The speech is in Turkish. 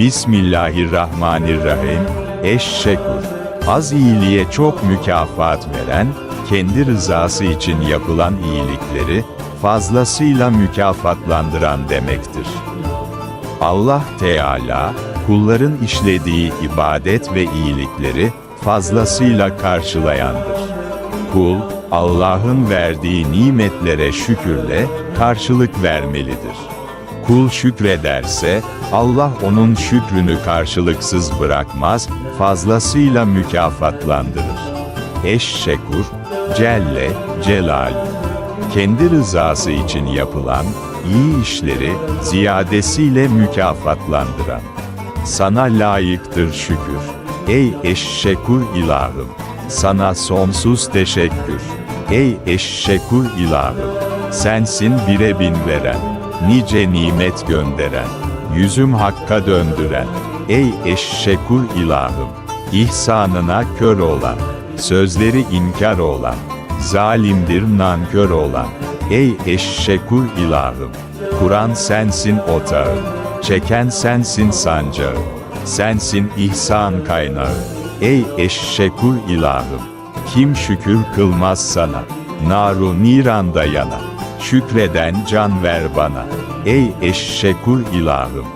Bismillahirrahmanirrahim. Eşşekur. Az iyiliğe çok mükafat veren, kendi rızası için yapılan iyilikleri, fazlasıyla mükafatlandıran demektir. Allah Teala, kulların işlediği ibadet ve iyilikleri fazlasıyla karşılayandır. Kul, Allah'ın verdiği nimetlere şükürle karşılık vermelidir. Kul şükrederse, Allah onun şükrünü karşılıksız bırakmaz, fazlasıyla mükafatlandırır. Eşşekur, Celle, Celal. Kendi rızası için yapılan, iyi işleri, ziyadesiyle mükafatlandıran. Sana layıktır şükür. Ey eşşekur ilahım. Sana sonsuz teşekkür. Ey eşşekur ilahım. Sensin bire bin veren. Nice nimet gönderen. Yüzüm hakka döndüren. Ey eşşekur ilahım. İhsanına kör olan. Sözleri inkar olan. Zalimdir nankör olan. Ey eşşekur ilahım. Kur'an sensin otağı. Çeken sensin sancağı. Sensin ihsan kaynağı. Ey eşşekur ilahım. Kim şükür kılmaz sana. Naru niranda yana. Şükreden can ver bana. Ey eşşekur ilahım.